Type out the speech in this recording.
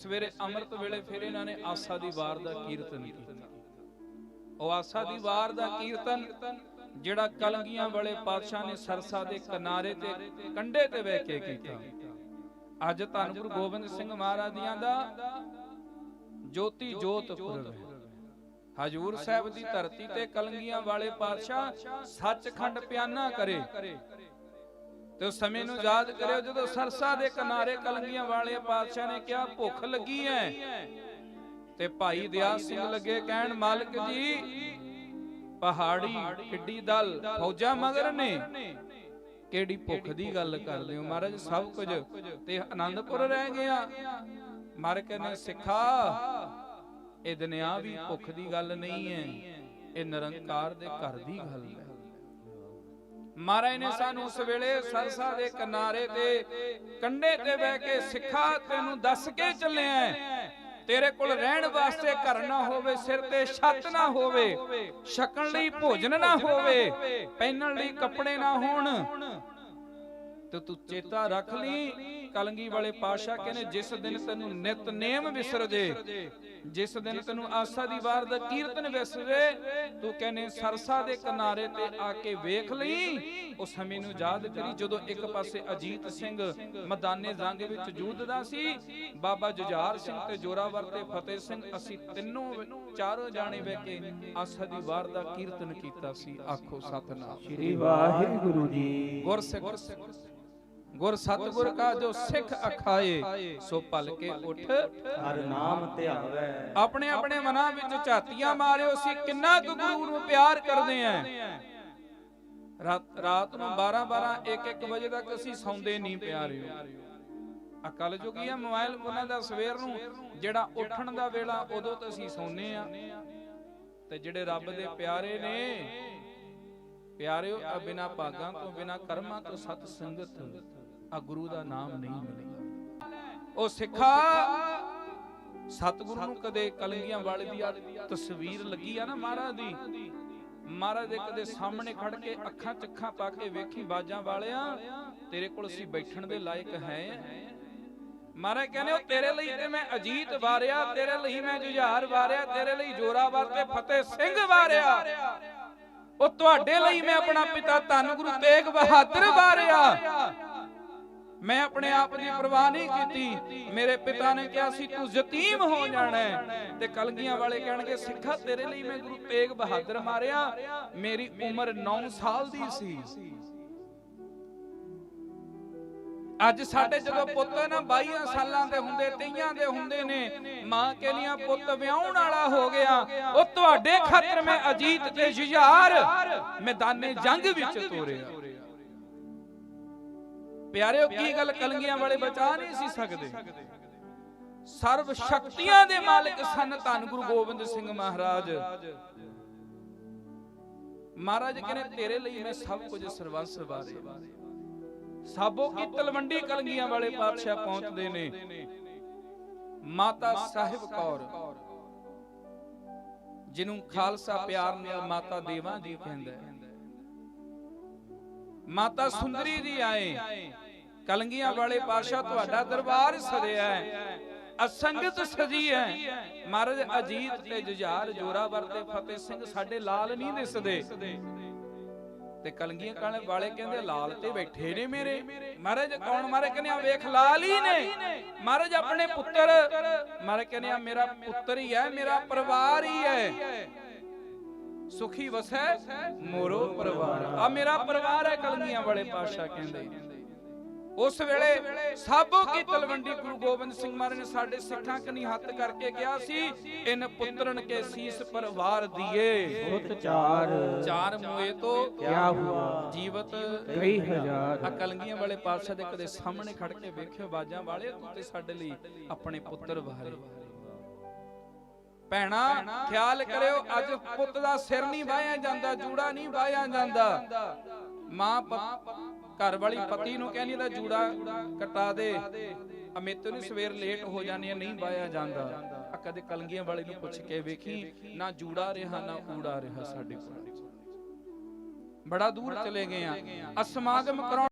ਸਵੇਰੇ ਅੰਮ੍ਰਿਤ ਵੇਲੇ ਫਿਰ ਇਹਨਾਂ ਨੇ ਆਸਾ ਦੀ ਵਾਰ ਦਾ ਕੀਰਤਨ ਕੀਤਾ। ਉਹ ਆਸਾ ਦੀ ਵਾਰ ਦਾ ਕੀਰਤਨ ਜਿਹੜਾ ਕਲੰਗੀਆਂ ਵਾਲੇ ਪਾਤਸ਼ਾਹ ਨੇ ਸਰਸਾ ਦੇ ਕਿਨਾਰੇ ਤੇ ਕੰਢੇ ਤੇ ਬਹਿ ਕੇ ਕੀਤਾ। ਅੱਜ ਧੰਨ ਗੁਰੂ ਗੋਬਿੰਦ ਸਿੰਘ ਮਹਾਰਾਜ ਦੀਆਂ ਦਾ ਜੋਤੀ ਜੋਤ ਪੁਰਬ ਹਜੂਰ ਸਾਹਿਬ ਦੀ ਧਰਤੀ ਤੇ ਕਲੰਗੀਆਂ ਵਾਲੇ ਪਾਤਸ਼ਾਹ ਸੱਚਖੰਡ ਪਿਆਨਾ ਕਰੇ। ਤੇ ਉਸ ਸਮੇਂ ਨੂੰ ਯਾਦ ਕਰਿਓ ਜਦੋਂ ਸਰਸਾ ਦੇ ਕਿਨਾਰੇ ਕਲੰਗੀਆਂ ਵਾਲੇ ਪਾਤਸ਼ਾਹ ਨੇ ਕਿਹਾ, ਭੁੱਖ ਲੱਗੀ ਐ। ਤੇ ਭਾਈ ਦਿਆ ਸਿੰਘ ਲੱਗੇ ਕਹਿਣ, ਮਾਲਕ ਜੀ, ਪਹਾੜੀ ਕਿੱਡੀ ਦਲ ਫੌਜਾਂ ਮਗਰ ਨੇ। ਕਿਹੜੀ ਭੁੱਖ ਦੀ ਗੱਲ ਕਰਦੇ ਹੋ ਮਹਾਰਾਜ? ਸਭ ਕੁਝ ਤੇ ਆਨੰਦਪੁਰ ਰਹਿ ਗਿਆ। ਮਰ ਕੇ ਸਿੱਖਾ ਇਹ ਦੁਨਿਆ ਵੀ ਭੁੱਖ ਦੀ ਗੱਲ ਨਹੀਂ ਹੈ ਇਹ ਨਿਰੰਕਾਰ ਦੇ ਘਰ ਦੀ ਗੱਲ ਹੈ ਮਹਾਰਾਜ ਨੇ ਸਾਨੂੰ ਉਸ ਵੇਲੇ ਸਰਸਾ ਦੇ ਕਿਨਾਰੇ ਤੇ ਕੰਢੇ ਤੇ ਬਹਿ ਕੇ ਸਿੱਖਾ ਤੈਨੂੰ ਦੱਸ ਕੇ ਚੱਲਿਆ ਤੇਰੇ ਕੋਲ ਰਹਿਣ ਵਾਸਤੇ ਘਰ ਨਾ ਹੋਵੇ, ਸਿਰ ਤੇ ਛੱਤ ਨਾ ਹੋਵੇ, ਛਕਣ ਲਈ ਭੋਜਨ ਨਾ ਹੋਵੇ, ਪਹਿਨਣ ਲਈ ਕੱਪੜੇ ਨਾ ਹੋਣ। ਤੇ ਤੂੰ ਚੇਤਾ ਰੱਖ ਲਈ ਕਲੰਗੀ ਵਾਲੇ ਪਾਸ਼ਾ ਕਹਿੰਦੇ ਜਿਸ ਦਿਨ ਤੈਨੂੰ ਨਿਤਨੇਮ ਵਿਸਰ ਜੇ ਜਿਸ ਦਿਨ ਤੈਨੂੰ ਆਸਾ ਦੀ ਵਾਰ ਦਾ ਕੀਰਤਨ ਵਿਸਰੇ ਤੂੰ ਕਹਿੰਦੇ ਸਰਸਾ ਦੇ ਕਿਨਾਰੇ ਤੇ ਆ ਕੇ ਵੇਖ ਲਈ ਉਸ ਸਮੇਂ ਨੂੰ ਯਾਦ ਕਰੀ ਜਦੋਂ ਇੱਕ ਪਾਸੇ ਅਜੀਤ ਸਿੰਘ ਮੈਦਾਨੇ ਜੰਗ ਵਿੱਚ ਜੂਝਦਾ ਸੀ ਬਾਬਾ ਜੁਝਾਰ ਸਿੰਘ ਤੇ ਜੋਰਾਵਰ ਤੇ ਫਤਿਹ ਸਿੰਘ ਅਸੀਂ ਤਿੰਨੋਂ ਚਾਰੋਂ ਜਾਣੇ ਬਹਿ ਕੇ ਆਸਾ ਦੀ ਵਾਰ ਦਾ ਕੀਰਤਨ ਕੀਤਾ ਸੀ ਆਖੋ ਸਤਨਾਮ। ਸ੍ਰੀ ਵਾਹਿਗੁਰੂ ਜੀ। ਗੁਰ ਸਿੱਖ ਗੁਰ ਸਤਗੁਰ ਕਾ ਜੋ ਸਿੱਖ ਅਖਾਏ ਸੋ ਭਲ ਕੇ ਉਠ। ਹਰ ਨਾਮ ਧਿਆਵੈ ਆਪਣੇ ਆਪਣੇ ਮਨਾਂ ਵਿੱਚ ਝਾਤੀਆਂ ਮਾਰਿਓ ਸੀ ਕਿੰਨਾ ਕੁ ਗੁਰੂ ਨੂੰ ਪਿਆਰ ਕਰਦੇ ਆਂ ਰਾਤ ਰਾਤ ਨੂੰ 12 12 1 1 ਵਜੇ ਤੱਕ ਅਸੀਂ ਸੌਂਦੇ ਨਹੀਂ ਪਿਆਰਿਓ ਅਕਲ ਜੁਗੀ ਆ ਮੋਬਾਈਲ ਉਹਨਾਂ ਦਾ ਸਵੇਰ ਨੂੰ ਜਿਹੜਾ ਉੱਠਣ ਦਾ ਵੇਲਾ ਉਦੋਂ ਤਾਂ ਅਸੀਂ ਸੌਂਨੇ ਆ ਤੇ ਜਿਹੜੇ ਰੱਬ ਦੇ ਪਿਆਰੇ ਨੇ ਪਿਆਰਿਓ ਆ ਬਿਨਾ ਭਾਗਾਂ ਤੋਂ ਬਿਨਾ ਕਰਮਾਂ ਤੋਂ ਸਤ ਸੰਗਤ ਆ ਗੁਰੂ ਦਾ ਨਾਮ ਨਹੀਂ ਮਿਲੇਗਾ। ਉਹ ਸਿੱਖਾ, ਸਤਿਗੁਰੂ ਨੂੰ ਕਦੇ ਕਲੰਗੀਆਂ ਵਾਲੇ ਆ ਤਸਵੀਰ ਲੱਗੀ ਆ ਨਾ ਮਹਾਰਾਜ ਦੀ। ਮਹਾਰਾਜ ਦੇ ਕਦੇ ਸਾਹਮਣੇ ਖੜ ਕੇ ਅੱਖਾਂ ਚੱਖਾਂ ਪਾ ਕੇ ਵੇਖੀ ਬਾਜਾਂ ਵਾਲਿਆਂ, ਤੇਰੇ ਕੋਲ ਅਸੀਂ ਬੈਠਣ ਦੇ ਲਾਇਕ ਹੈ। ਮਹਾਰਾਜ ਕਹਿੰਦੇ, ਉਹ ਤੇਰੇ ਲਈ ਤੇ ਮੈਂ ਅਜੀਤ ਵਾਰਿਆ, ਤੇਰੇ ਲਈ ਮੈਂ ਜੁਝਾਰ ਵਾਰਿਆ, ਤੇਰੇ ਲਈ ਜੋਰਾਵਰ ਤੇ ਫਤਿਹ ਸਿੰਘ ਵਾਰਿਆ। ਉਹ ਤੁਹਾਡੇ ਲਈ ਮੈਂ ਆਪਣਾ ਪਿਤਾ ਧੰਨ ਗੁਰੂ ਤੇਗ ਬਹਾਦਰ ਵਾਰਿਆ। ਮੈਂ ਆਪਣੇ ਆਪ ਦੀ ਪਰਵਾਹ ਨਹੀਂ ਕੀਤੀ। ਮੇਰੇ ਪਿਤਾ ਨੇ ਕਿਹਾ ਸੀ, ਤੂੰ ਯਤੀਮ ਹੋ ਜਾਣਾ ਤੇ ਕਲਗੀਆਂ ਵਾਲੇ ਕਹਿਣਗੇ, ਸਿੱਖਾ ਤੇਰੇ ਲਈ ਮੈਂ ਗੁਰੂ ਤੇਗ ਬਹਾਦਰ ਮਾਰਿਆ। ਮੇਰੀ ਉਮਰ 9 ਸਾਲ ਦੀ ਸੀ। ਅੱਜ ਸਾਡੇ ਜਦੋਂ ਪੁੱਤ ਨਾ 22 ਸਾਲਾਂ ਦੇ ਹੁੰਦੇ 23 ਦੇ ਹੁੰਦੇ ਨੇ, ਮਾਂ ਕੇ ਪੁੱਤ, ਵਿਆਹਣ ਵਾਲਾ ਹੋ ਗਿਆ। ਉਹ ਤੁਹਾਡੇ ਖਾਤਰ ਮੈਂ ਅਜੀਤ ਤੇ ਜੁਝਾਰ ਮੈਦਾਨੇ ਜੰਗ ਵਿੱਚ ਤੋਰਿਆ। ਪਿਆਰਿਓ, ਕੀ ਗੱਲ ਕਲੰਗੀਆਂ ਵਾਲੇ ਬਚਾ ਨਹੀਂ ਸੀ ਸਕਦੇ? ਸਰਵ ਸ਼ਕਤੀਆਂ ਦੇ ਮਾਲਕ ਸਨ ਧੰਨ ਗੁਰੂ ਗੋਬਿੰਦ ਸਿੰਘ ਮਹਾਰਾਜ। ਮਹਾਰਾਜ ਕਹਿੰਦੇ, ਤੇਰੇ ਲਈ ਮੈਂ ਸਭ ਕੁਝ ਸਰਵੰਸ ਵਾਰੇ ਸਾਬੋ ਕੀ ਤਲਵੰਡੀ ਕਲੰਗੀਆਂ ਵਾਲੇ ਪਾਤਸ਼ਾਹ ਪਹੁੰਚਦੇ ਨੇ? ਮਾਤਾ ਸਾਹਿਬ ਕੌਰ। ਜਿਹਨੂੰ ਖਾਲਸਾ ਪਿਆਰ ਨਾਲ ਮਾਤਾ ਦੇਵਾਂ ਜੀ ਕਹਿੰਦਾ ਹੈ। ਮਾਤਾ ਸੁੰਦਰੀ ਜੀ ਆਏ। ਕਲੰਗੀਆਂ ਵਾਲੇ ਪਾਸ਼ਾ ਤੁਹਾਡਾ ਦਰਬਾਰ ਸਜਿਆ ਹੈ। ਅਸੰਗਤ ਸਜੀ ਹੈ। ਮਹਾਰਾਜ ਅਜੀਤ ਤੇ ਜੁਝਾਰ ਜੋਰਾਵਰ ਤੇ ਫਤਿਹ ਸਿੰਘ ਸਾਡੇ ਲਾਲ ਨਹੀਂ ਦਿਸਦੇ। ਤੇ ਕਲੰਗੀਆਂ ਕਾਲੇ ਵਾਲੇ ਕਹਿੰਦੇ ਲਾਲ ਤੇ ਬੈਠੇ ਨੇ ਮੇਰੇ। ਮਹਾਰਾਜ ਕੌਣ? ਮਾਰੇ ਕਹਿੰਦੇ ਆ ਵੇਖ ਲਾਲ ਹੀ ਨੇ। ਮਹਾਰਾਜ ਆਪਣੇ ਪੁੱਤਰ ਮਾਰੇ ਕਹਿੰਦੇ ਆ ਮੇਰਾ ਪੁੱਤਰ ਹੀ ਹੈ ਮੇਰਾ ਪਰਿਵਾਰ ਹੀ ਹੈ। ਸੁਖੀ ਵਸੈ ਮੋਰੋ ਪਰਿਵਾਰ। ਆ ਮੇਰਾ ਪਰਿਵਾਰ ਹੈ ਕਲੰਗੀਆਂ ਵਾਲੇ ਪਾਤਸ਼ਾਹ ਕਹਿੰਦੇ। ਉਸ ਵੇਲੇ ਸਾਬੋ ਕੀ ਤਲਵੰਡੀ ਗੁਰੂ ਗੋਬਿੰਦ ਸਿੰਘ ਮਹਾਰਾਜ ਨੇ ਸਾਡੇ ਸਿੱਖਾਂ ਕਨੀ ਹੱਥ ਕਰਕੇ ਕਿਹਾ ਸੀ ਇਨ ਪੁੱਤਰਨ ਕੇ ਸੀਸ ਪਰਵਾਰ ਦੀਏ। ਬਹੁਤ ਚਾਰ ਚਾਰ ਮੋਏ ਤੋਂ ਕਿਆ ਹੁਆ? ਜੀਵਤ ਕਈ ਹਜ਼ਾਰ। ਆ ਕਲੰਗੀਆਂ ਵਾਲੇ ਪਾਤਸ਼ਾਹ ਦੇ ਕਦੇ ਸਾਹਮਣੇ ਖੜ ਕੇ ਵੇਖਿਓ ਬਾਜਾਂ ਵਾਲੇ ਤੂੰ ਤੇ ਸਾਡੇ ਲਈ ਆਪਣੇ ਪੁੱਤਰ ਵਾਰੇ। ਭੈਣਾ, ਖਿਆਲ ਕਰਿਓ, ਅੱਜ ਪੁੱਤ ਦਾ ਸਿਰ ਨਹੀਂ ਵਾਹਿਆ ਜਾਂਦਾ, ਜੂੜਾ ਨਹੀਂ ਵਾਹਿਆ ਜਾਂਦਾ। ਮਾਂ ਘਰ ਵਾਲੀ ਪਤੀ ਨੂੰ ਕਹਿੰਦੀ ਦਾ ਜੂੜਾ ਕਟਾ ਦੇ। ਅਮਿਤ ਨੂੰ ਸਵੇਰ ਲੇਟ ਹੋ ਜਾਣੀ ਨਹੀਂ ਵਾਹਿਆ ਜਾਂਦਾ। ਕਦੇ ਕਲੰਗੀਆਂ ਵਾਲੇ ਨੂੰ ਪੁੱਛ ਕੇ ਵੇਖੀ, ਨਾ ਜੂੜਾ ਰਿਹਾ, ਨਾ ਊੜਾ ਰਿਹਾ ਸਾਡੇ ਕੋਲ। ਬੜਾ ਦੂਰ ਚਲੇ ਗਏ ਆ। ਅਸਮਾਗਮ ਕਰਾਉਣ